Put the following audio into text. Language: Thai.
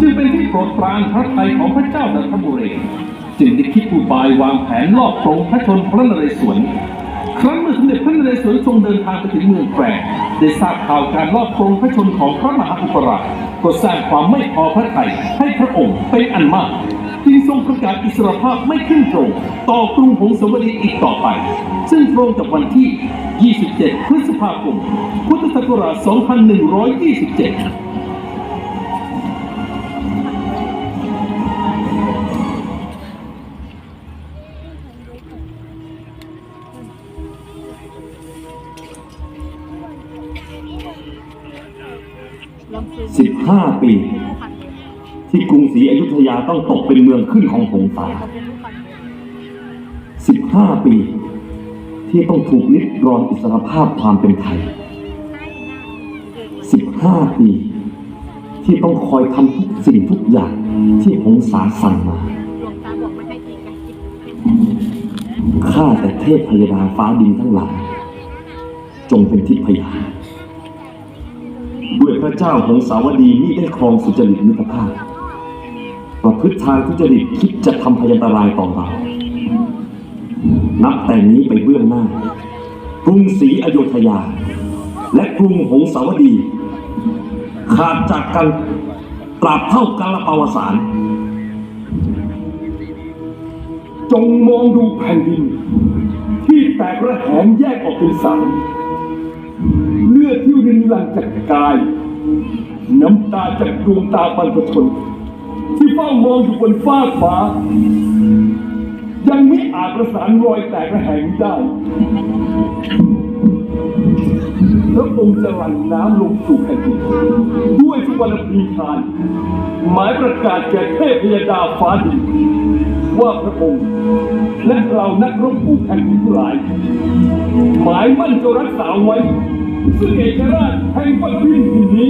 จึงเป็นที่โปรดปรานพระทัยของพระเจ้าจันทบุรีจึงได้คิดอุบายวางแผนลอบปรงพระชนพระนเรศวรครั้งเมื่อสมเด็จพระนเรศวรทรงเดินทางไปถึงเมืองแปรได้ทราบข่าวการลอบปรงพระชนของพระมหาอุปราชก็สร้างความไม่พอพระทัยให้พระองค์เป็นอันมากจึงทรงประกาศอิสรภาพไม่ขึ้นตรงต่อกรุงหงสาวดีอีกต่อไป ซึ่งตรงกับวันที่ 27 พฤษภาคม พุทธศักราช 2127 สิบห้าปี ที่กรุงศรีอยุธยาต้องตกเป็นเมืองขึ้นของหงสาสิบห้าปี ที่ต้องถูกลิดรอนอิสรภาพความเป็นไทยสิบห้าปี ที่ต้องคอยทำทุกสิ่งทุกอย่างที่หงสาสั่งมาข้าแต่เทพพยดาฟ้าดินทั้งหลาย จงเป็นทิพยาน ด้วยพระเจ้าหงสาวดีมิได้ครองสุจริตมิตรภาพประพฤติทางทุจริตคิดจะทำพยันตรายต่อเรา นับแต่นี้ไปเบื้องหน้า กรุงศรีอยุธยา และกรุงหงสาวดี ขาดจากกันตราบเท่ากันละปาวสาร จงมองดูแผ่นดิน ที่แตกระแหงแยกออกเป็นสามเลือดที่ ลังจากกาย น้ำตาจากดวงตาบรรพชนที่เฝ้ามองอยู่บนฟ้าฟ้า ยังไม่อาจประสานรอยแตกระแหงได้พระองค์จะหลั่งน้ำลงสู่แผ่นดินด้วยสุวรรณพีทาน หมายประกาศแก่เทพยดาฟ้าดินว่าพระองค์และเรานักรบผู้แผ่นดินทั้งหลาย หมายมั่นจะรักษาไว้ ซึ่งเอกราชแห่งปริ